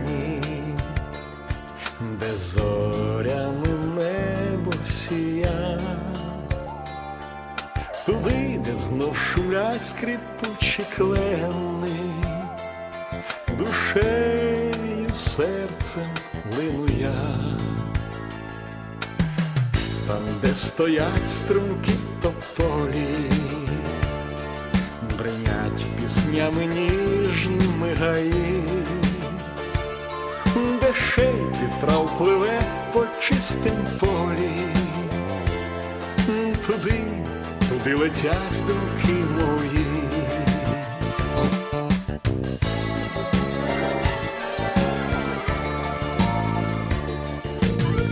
Україні, де зорями небо сія, туди, де знов шумлять скрипучі клени, душею серцем лину я, там, де стоять струнки тополі. Бринять піснями ніжними гаї шепіт трав пливе по чистим полі, туди, туди летять думки мої.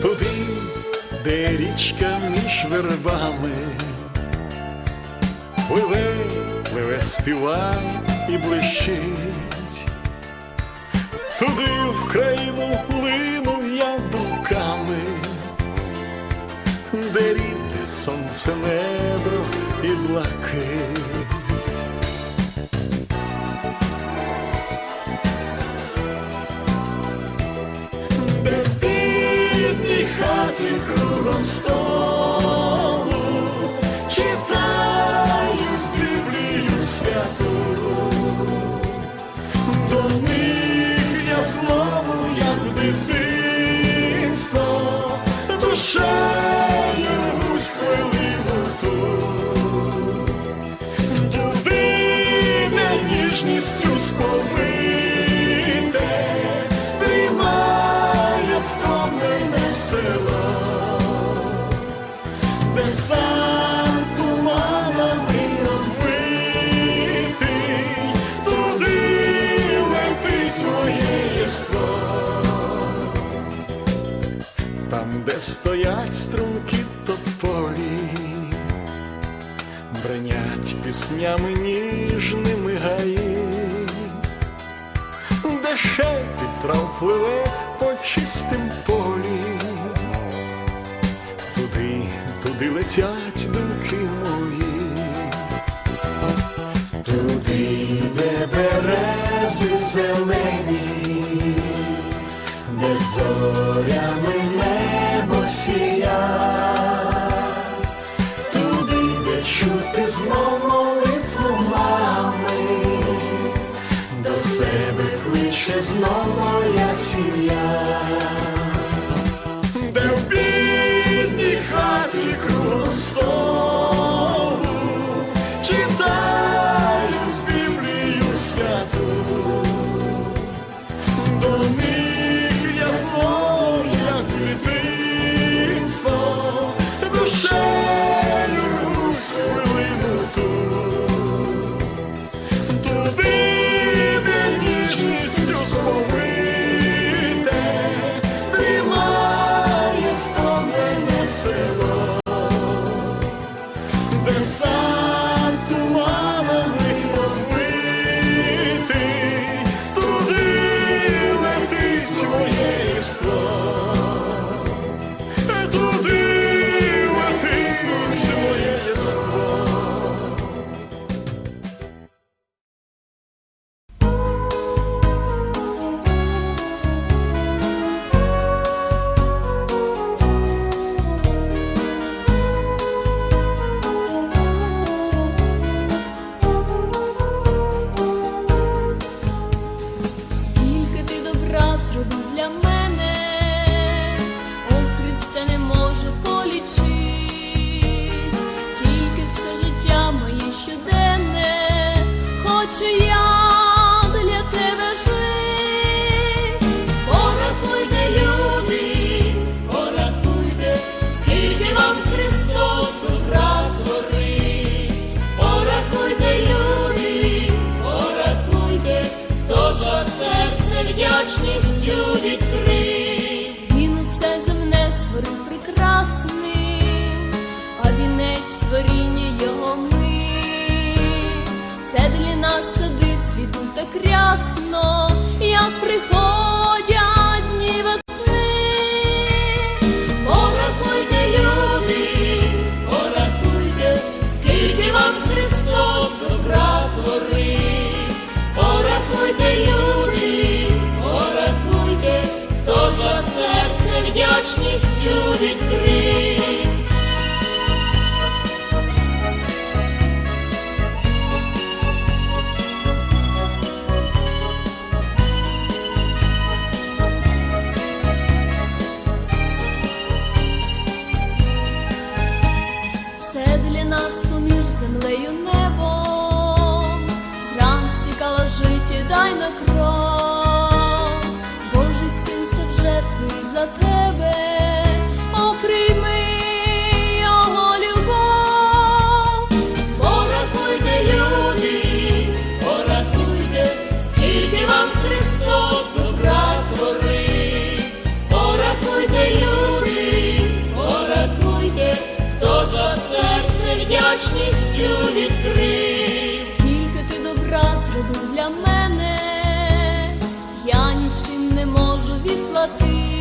Туди, де річка між вербами, пливе, пливе, співає і блищить. Туди в країну плинув я думками, де рідне сонце небо і блакить. Бринять піснями ніжними гаї, де шепіт трав пливе по чистим полі, туди, туди летять думки мої, туди, де берези зелені, де зорями небо відкрив. Він усе земне створив прекрасним, а вінець творіння його ми. Це для нас садить цвіту так рясно, як приходять за тебе, окрими його любов, порахуйте, люди, порахуйте, скільки вам Христос добра творив, порахуйте, люди, порахуйте, хто за серце вдячністю відкрив, скільки ти добра зробив для мене. Я нічим не можу відплатити.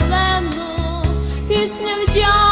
зелену, пісня вдягнена.